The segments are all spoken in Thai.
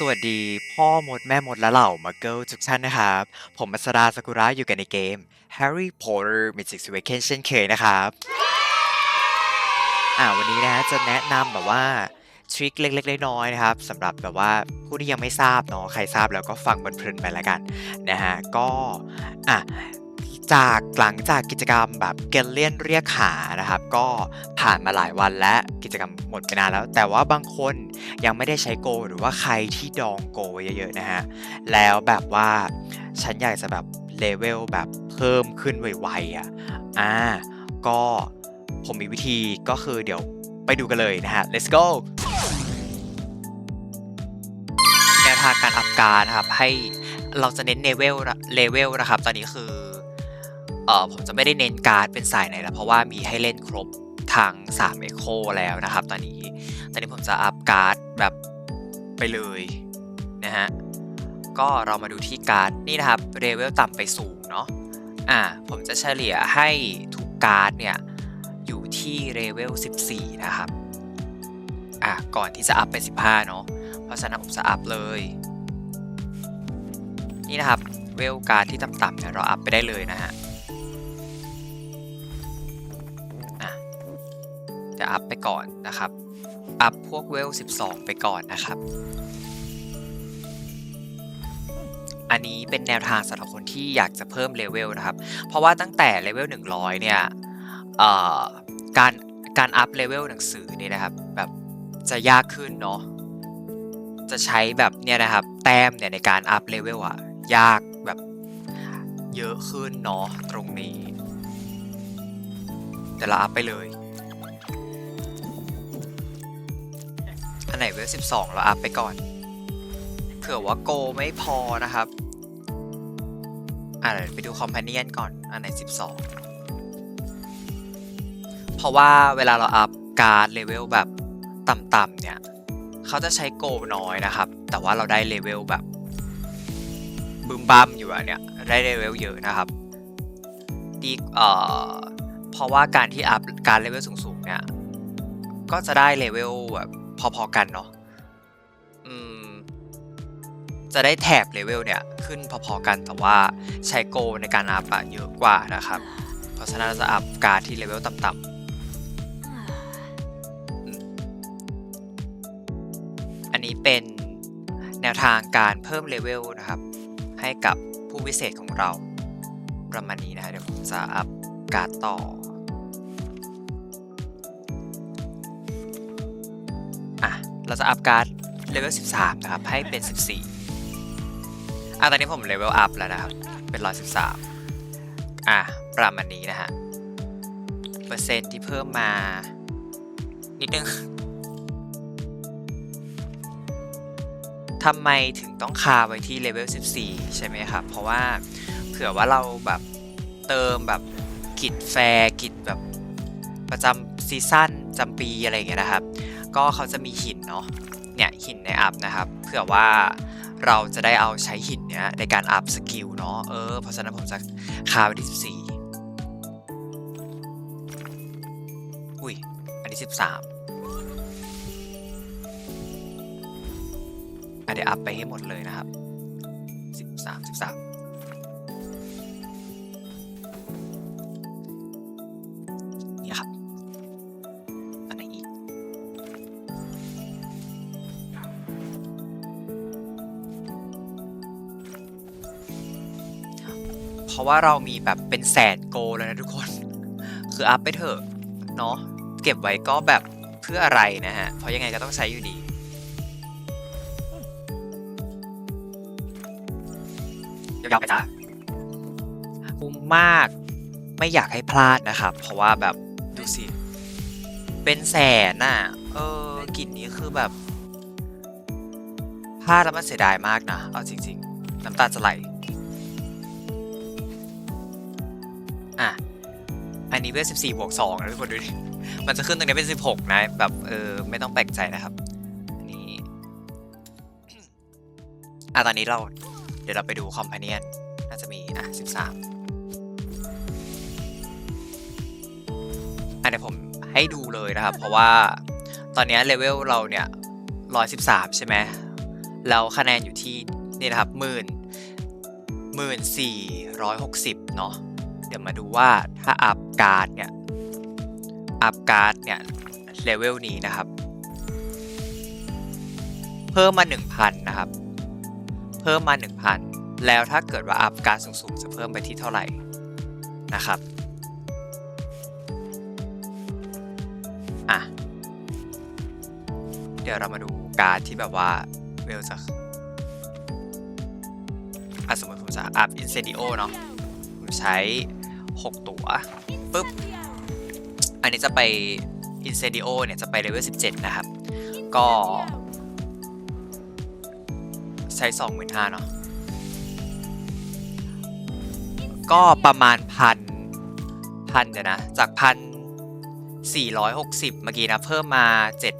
สวัสดีพ่อมดแม่มดและเหล่ามาเกิลทุกท่านนะครับ ผมมัสดาซากุระอยู่กันในเกม Harry Potter Magic Awaken เช่นเคยนะครับอ่าวันนี้นะฮะจะแนะนำแบบว่าทริคเล็กๆน้อยๆนะครับสำหรับแบบว่าผู้ที่ยังไม่ทราบเนาะใครทราบแล้วก็ฟังบนเพลินไปแล้วกันนะฮะก็อะ จากหลังจากกิจกรรมแบบเกลเลียนเรียกหานะครับ ก็ผ่านมาหลายวันและกิจกรรมหมดไปนานแล้ว แต่ว่าบางคนยังไม่ได้ใช้โก หรือว่าใครที่ดองโกไว้เยอะๆนะฮะ แล้วแบบว่าฉันอยากจะแบบเลเวลแบบเพิ่มขึ้นไวๆอะอ่าก็ผมมีวิธีก็คือเดี๋ยวไปดูกันเลยนะฮะ let's go แนวทางการอัพการนะครับให้เราจะเน้นเลเวลเลเวลนะครับ ตอนนี้คือ เออผมจะไม่ได้เน้นการ์ดเป็นสายไหนแล้วเพราะว่ามีให้เล่นครบทั้ง3 e อโคแล้วนะครับ ตอนนี้ ตอนนี้ผมจะอัพการ์ดแบบไปเลยนะฮะ ก็เรามาดูที่การ์ดนี่นะครับเลเวลต่ำไปสูงเนาะ อ่า ผมจะเฉลี่ยให้ทุกการ์ดเนี่ยอยู่ที่เลเวล14 นะครับ อะก่อนที่จะอัพไป 15 เนาะ เพราะฉะนั้นผมจะอัพเลย นี่นะครับ เวลการ์ดที่ต่ำๆเนี่ยเราอัพไปได้เลยนะฮะ จะอัพไปก่อนนะครับ อัพพวกเวล 12 ไปก่อนนะครับ อันนี้เป็นแนวทางสำหรับคนที่อยากจะเพิ่มเลเวลนะครับ เพราะว่าตั้งแต่เลเวล 100 เนี่ยเอ่อการการอัพเลเวลหนังสือเนี่ยนะครับแบบจะยากขึ้นเนาะ จะใช้แบบเนี่ยนะครับแต้มเนี่ยในการอัพเลเวลอะยากแบบเยอะขึ้นเนาะตรงนี้เดี๋ยวเราอัพไปเลย อันไหนเวล12 เราอัพไปก่อน เผื่อว่าโกไม่พอนะครับอะไปดูคอมพานีนก่อน อันไหน 12 เพราะว่าเวลาเราอัพการ์ดเลเวลแบบต่ำๆเนี่ย เขาจะใช้โกน้อยนะครับ แต่ว่าเราได้เลเวลแบบบึมบัมอยู่อะเนี่ย ได้เลเวลเยอะนะครับดีเอ่อเพราะว่าการที่อัพการเลเวลสูงๆเนี่ย ก็จะได้เลเวลแบบ พอๆกันเนาะอืมจะได้แถบเลเวลเนี่ยขึ้นพอๆกันแต่ว่าใช้โกในการอัพอะเยอะกว่านะครับ เพราะฉะนั้นเราจะอัพการดที่เลเวลต่ำๆอันนี้เป็นแนวทางการเพิ่มเลเวลนะครับ ให้กับผู้พิเศษของเราประมาณนี้นะครับเดี๋ยวผมจะอัพการ์ดต่อ เราจะอัพการ์ดเลเวล 13 นะครับ ให้เป็น 14 อะตอนนี้ผมเลเวลอัพแล้วนะครับ เป็น 113 อะ ประมาณนี้นะฮะ เปอร์เซ็นต์ที่เพิ่มมา นิดนึงทำไมถึงต้องคาไว้ที่เลเวล 14 ใช่ไหมครับ เพราะว่าเผื่อว่าเราแบบเติมแบบกิจแฟร์กิจแบบประจำซีซั่นจำปีอะไรอย่างเงี้ยนะครับ ก็เขาจะมีหินเนาะเนี่ยหินในอัพนะครับเผื่อว่าเราจะได้เอาใช้หินเนี้ยในการอัพสกิลเนาะเออเพราะฉะนั้นผมจะคาวันที่ 14 อุ้ย อันที่ 13อันเดี๋ยวอัพไปให้หมดเลยนะครับ ว่าเรามีแบบเป็นแสนโกแล้วนะทุกคน คืออัพไปเถอะเนาะเก็บไว้ก็แบบเพื่ออะไรนะฮะ เพราะยังไงก็ต้องใช้อยู่ดียาวๆไปจ้าคุ้มมากไม่อยากให้พลาดนะครับ เพราะว่าแบบดูสิ เป็นแสนน่ะ เออกลิ่นนี้คือแบบพลาดแล้วมันเสียดายมากนะ เอาจริง ๆ น้ำตาจะไหล อะ อันนี้เวล14บวก2นะทุกคนดูดิมันจะขึ้นตรงนี้เป็น16นะแบบเออไม่ต้องแปลกใจนะครับอันนี้อะตอนนี้เราเดี๋ยวเราไปดูคอมพานีนน่าจะมีอะ13อะเดี๋ยวผมให้ดูเลยนะครับ เพราะว่าตอนนี้เลเวลเราเนี่ย113ใช่ไหมแล้วคะแนนอยู่ที่นี่นะครับหมื่นหมื่นสี่ร้อยหกสิบเนาะ เดี๋ยวมาดูว่าถ้าอัพการ์ดเนี่ยอัพการ์ดเนี่ยเลเวลนี้นะครับ เพิ่มมา 1,000 นะครับ เพิ่มมา 1,000 แล้วถ้าเกิดว่าอัพการ์ดสูงๆจะเพิ่มไปที่เท่าไหร่นะครับอะเดี๋ยวเรามาดูการ์ดที่แบบว่าเวลจะอะสมมติผมจะอัพอินเซดิโอเนาะผมใช้ 6 ตัวปุ๊บ อันนี้จะไป Incendio เนี่ยจะไปเลเวล17 นะครับ ก็ใช้25,000เนาะก็ประมาณพันพันเดี๋ยวนะ จากพันสี่ร้อยหกสิบเมื่อกี้นะ เพิ่มมาเจ็ด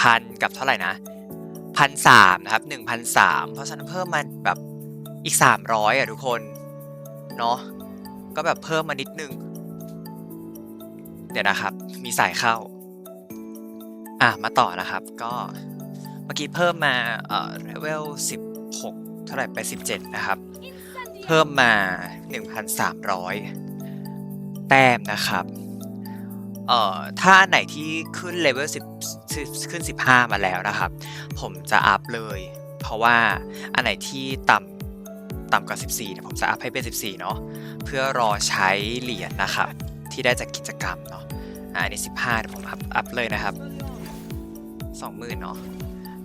พันกับเท่าไหร่นะพันสามนะครับหนึ่งพันสามเพราะฉะนั้นเพิ่มมาแบบอีกสามร้อยอะทุกคน เนาะ ก็แบบเพิ่มมานิดนึง เดี๋ยวนะครับ มีสายเข้า อะ มาต่อนะครับ ก็เมื่อกี้เพิ่มมาเอ่อเลเวล16 เท่าไหร่ไป 17 นะครับ เพิ่มมา 1,300 แต้มนะครับ เอ่อ ถ้าไหนที่ขึ้นเลเวล10ขึ้น 15 มาแล้วนะครับ ผมจะอัพเลย เพราะว่าอันไหนที่ต่ำ ต่ำกว่า 14เนี่ยผมจะอัพให้เป็น 14 เนาะเพื่อรอใช้เหรียญนะครับ ที่ได้จากกิจกรรมเนาะอันนี้ 15เดี๋ยวผมอัพอัพเลยนะครับ 20,000เนาะ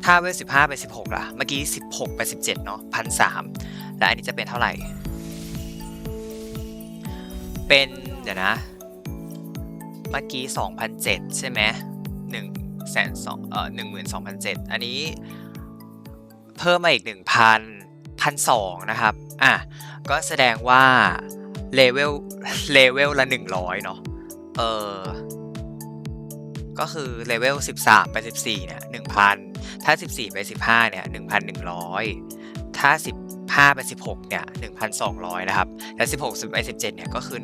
ถ้าเวล15 ไป 16 ล่ะ เมื่อกี้ 16 ไป 17 เนาะพันสามแล้วอันนี้จะเป็นเท่าไหร่ เป็น เดี๋ยวนะ เมื่อกี้2,007ใช่ไหม1แสนสองเอ่อ12,007อันนี้เพิ่มมาอีก1,000 1,200น พันสนะครับ อะ ก็แสดงว่าเลเวลเลเวลละ100เนาะ เออ ก็คือเลเวล13ไป14เนี่ย1,000ถ้า14ไป15เนี่ย1,100ถ้า15ไป16เนี่ย1,200นะครับ แล้ว16ไป17เนี่ยก็คือ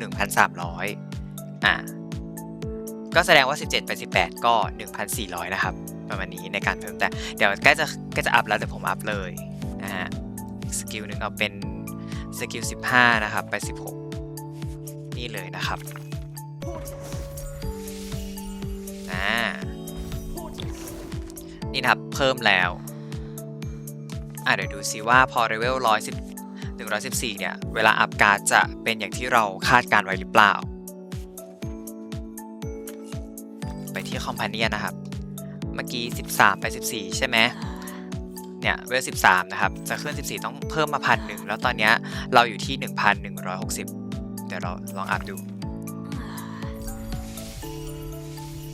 1,300อะ ก็แสดงว่า17ไป18ก็1,400นะครับประมาณนี้ในการเพิ่มแต่เดี๋ยวใกล้จะใกล้จะอัพแล้วเดี๋ยวผมอัพเลยนะฮะ สกิลหนึ่งเอาเป็นสกิล 15 นะครับ ไป 16 นี่เลยนะครับอ่านี่นะครับ เพิ่มแล้วอะเดี๋ยวดูซิว่าพอเลเวล110 114 เนี่ย เวลาอัพการ์ดจะเป็นอย่างที่เราคาดการไว้หรือเปล่า ไปที่คอมพานีนะครับ เมื่อกี้ 13 ไป 14 ใช่ไหม เนี่ยเวล13นะครับ จะขึ้น14ต้องเพิ่มมาพันหนึ่งแล้วตอนเนี้ยเราอยู่ที่1,160เดี๋ยวเราลองอัพดู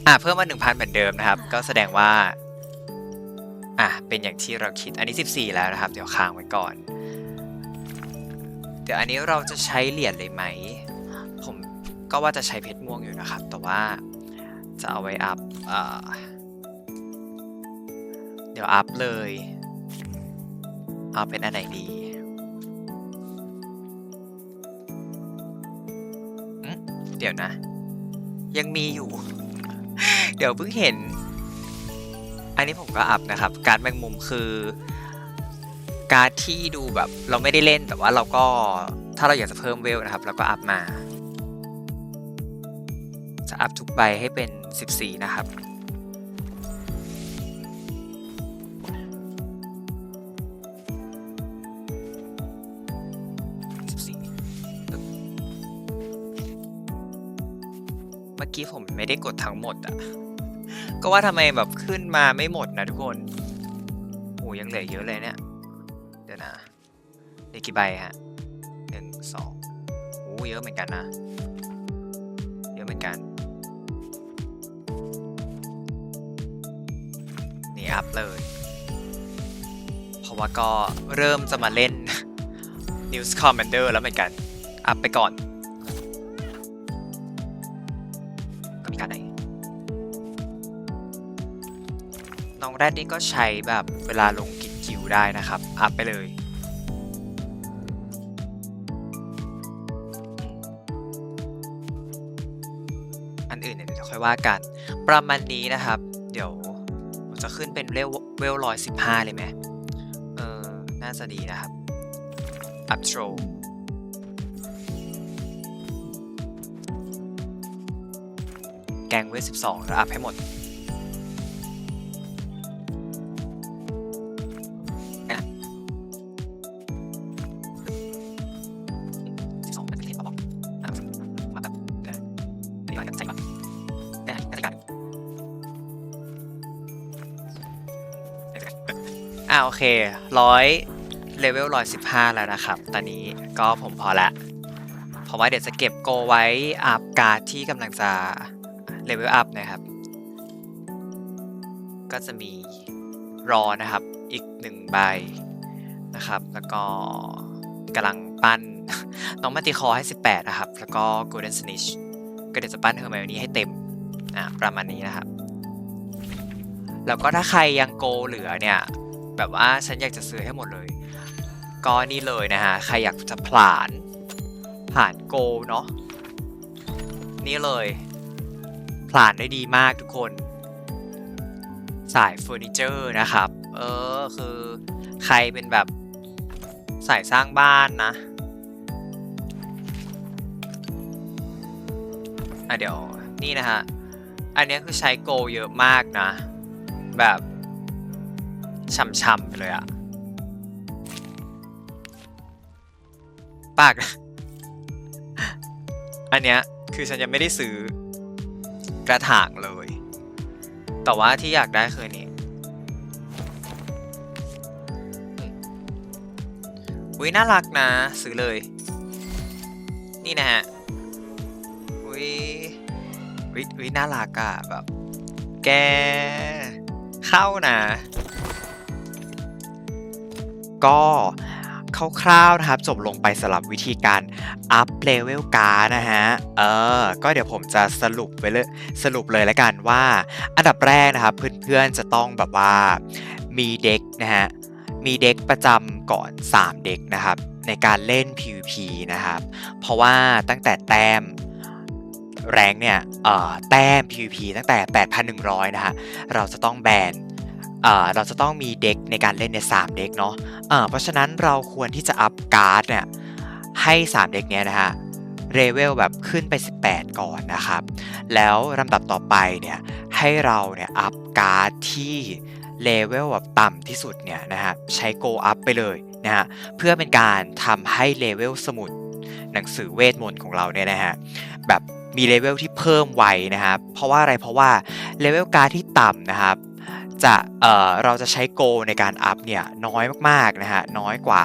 อะเพิ่มมา1,000เหมือนเดิมนะครับ ก็แสดงว่าอะเป็นอย่างที่เราคิดอันนี้ 14 แล้วนะครับ เดี๋ยวค้างไว้ก่อน เดี๋ยวอันนี้เราจะใช้เหรียญเลยไหม ผมก็ว่าจะใช้เพชรม่วงอยู่นะครับ แต่ว่าจะเอาไว้อัพอ่าเดี๋ยวอัพเลย เอาเป็นอันไหนดีเดี๋ยวนะ ยังมีอยู่ เดี๋ยวเพิ่งเห็น อันนี้ผมก็อัพนะครับ การดแมงมุมคือ การที่ดูแบบเราไม่ได้เล่นแต่ว่าเราก็ถ้าเราอยากจะเพิ่มเวลนะครับเราก็อัพมา จะอัพทุกใบให้เป็น 14 นะครับ กี้ผมไม่ได้กดทั้งหมดอะก็ว่าทำไมแบบขึ้นมาไม่หมดนะทุกคนโอ้ยังเหลือเยอะเลยเนี่ย เดี๋ยวนะนี่กี่ใบฮะหนึ่งสองโอ้เยอะเหมือนกันนะ เยอะเหมือนกัน นี่อัพเลย เพราะว่าก็เริ่มจะมาเล่น News Commander แล้วเหมือนกัน อัพไปก่อน แรดนี่ก็ใช้แบบเวลาลงกิจคิวได้นะครับ อัพไปเลยอันอื่นเนี่ยเดี๋ยวค่อยว่ากัน ประมาณนี้นะครับ เดี๋ยวจะขึ้นเป็นเวลเวลร้อยสิบห้าเลยไหมเออน่าจะดีนะครับ อัพโทรแกงเวท12แล้วอัพให้หมด อ่าโอเคร้อยเลเวลร้อยสิบห้าแล้วนะครับ ตอนนี้ก็ผมพอละเพราะว่าเดี๋ยวจะเก็บโกไว้อัพการ์ดที่กำลังจะเลเวลอัพนะครับ ก็จะมีรอนะครับอีกหนึ่งใบนะครับ แล้วก็กำลังปั้นน้องมาติคอให้ 18 นะครับ แล้วก็ Golden Snitch ก็เดี๋ยวจะปั้นเฮอร์ไมโอนี่ให้เต็มอะประมาณนี้นะครับ แล้วก็ถ้าใครยังโกเหลือเนี่ย แบบว่าฉันอยากจะซื้อให้หมดเลย ก็นี่เลยนะฮะ ใครอยากจะผลาน ผ่านโกเนาะนี่เลยผ่านได้ดีมากทุกคน สายเฟอร์นิเจอร์นะครับ เออคือใครเป็นแบบสายสร้างบ้านนะอะเดี๋ยวนี่นะฮะ อันนี้คือใช้โกเยอะมากนะ แบบ ช่ำๆไปเลยอะปาก อันเนี้ยคือฉันยังไม่ได้ซื้อกระถางเลย แต่ว่าที่อยากได้คือนนี้อุ้ยน่ารักนะ ซื้อเลย นี่นะฮะอุ้ยอุ้ยอุ้ยน่ารักอะแบบ แก เข้านะ ก็คร่าวๆนะครับจบลงไปสำหรับวิธีการอัพเลเวลการ์นะฮะ เออ ก็เดี๋ยวผมจะสรุปไว้เลยสรุปเลยแล้วกันว่า อันดับแรกนะครับเพื่อนๆจะต้องแบบว่ามีเด็กนะฮะ มีเด็กประจำก่อน 3 เด็กนะครับ ในการเล่น PVP นะครับ เพราะว่าตั้งแต่แต้มแรงเนี่ยเออแต้ม PVP ตั้งแต่ 8,100 นะฮะ เราจะต้องแบน เราจะต้องมีเด็กในการเล่นใน3เด็กเนาะเอ่อเพราะฉะนั้นเราควรที่จะอัพการ์ดเนี่ยให้ 3 เด็กเนี้ยนะฮะเลเวลแบบขึ้นไป 18 ก่อนนะครับ แล้วลำดับต่อไปเนี่ยให้เราเนี่ยอัพการ์ดที่เลเวลแบบต่ำที่สุดเนี่ยนะฮะใช้โกอัพไปเลยนะฮะเพื่อเป็นการทำให้เลเวลสมุดหนังสือเวทมนต์ของเราเนี่ยนะฮะแบบมีเลเวลที่เพิ่มไวนะครับเพราะว่าอะไรเพราะว่าเลเวลการ์ดที่ต่ำนะครับ จะเอ่อเราจะใช้โกในการอัพเนี่ยน้อยมากๆนะฮะน้อยกว่า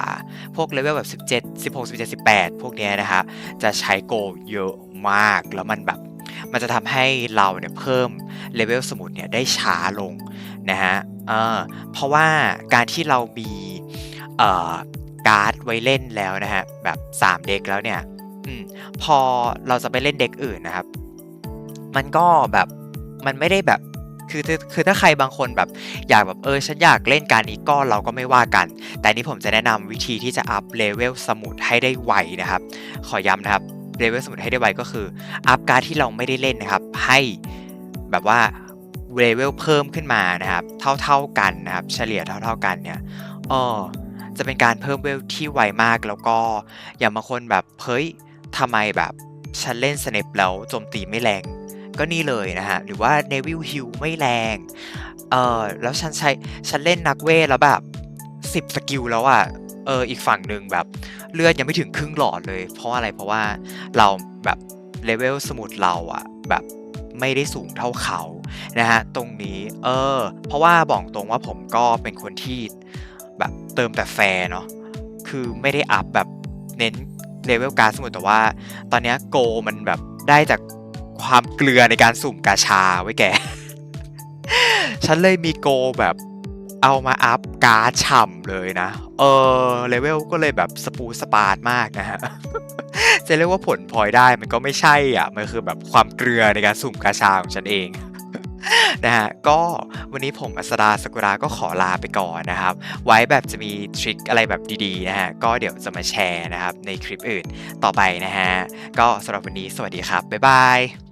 พวกเลเวลแบบ 17 16 17 18 พวกเนี้ยนะฮะจะใช้โกเยอะมากแล้วมันแบบมันจะทำให้เราเนี่ยเพิ่มเลเวลสมุดเนี่ยได้ช้าลงนะฮะเออเพราะว่าการที่เรามีเอ่อการ์ดไว้เล่นแล้วนะฮะแบบ 3 เด็กแล้วเนี่ยอพอเราจะไปเล่นเด็กอื่นนะครับ มันก็แบบมันไม่ได้แบบ คือคือถ้าใครบางคนแบบอยากแบบเออฉันอยากเล่นการนี้ก็เราก็ไม่ว่ากัน แต่นี่ผมจะแนะนำวิธีที่จะอัพเลเวลสมุดให้ได้ไวนะครับ ขอย้ำนะครับเลเวลสมุดให้ได้ไวก็คืออัพการที่เราไม่ได้เล่นนะครับ ให้แบบว่าเลเวลเพิ่มขึ้นมานะครับ เท่าๆกันนะครับ เฉลี่ยเท่า ๆกันเนี่ยอ๋อจะเป็นการเพิ่มเวลที่ไวมากแล้วก็อย่างบางคนแบบเฮ้ยทำไมแบบฉันเล่นสเนปแล้วโจมตีไม่แรง ก็นี่เลยนะฮะ หรือว่าเนวิลฮิลไม่แรง เออแล้วฉันใช้ฉันเล่นนักเวทแล้วแบบ10สกิลแล้วอะ่ะ เอออีกฝั่งหนึ่งแบบเลือดยังไม่ถึงครึ่งหลอดเลย เพราะอะไรเพราะว่าเราแบบเลเวลสมุดเราอะแบบไม่ได้สูงเท่าเขานะฮะตรงนี้เออ เพราะว่าบอกตรงว่าผมก็เป็นคนที่แบบเติมแต่แฟร์เนาะคือไม่ได้อัพแบบเน้นเลเวลการสมุดแต่ว่า ตอนเนี้ยโกมันแบบได้จาก ความเกลือในการสุ่มกาชาไว้แก ฉันเลยมีโกแบบเอามาอัพกาฉ่ำเลยนะ เออเลเวลก็เลยแบบสปูสปาดมากนะฮะ จะเรียกว่าผลพลอยได้มันก็ไม่ใช่อะ มันคือแบบความเกลือในการสุ่มกาชาของฉันเองนะฮะก็วันนี้ผมอัสดาสกุระก็ขอลาไปก่อนนะครับ ไว้แบบจะมีทริคอะไรแบบดีๆนะฮะ ก็เดี๋ยวจะมาแชร์นะครับในคลิปอื่นต่อไปนะฮะ ก็สำหรับวันนี้สวัสดีครับ บ๊ายบาย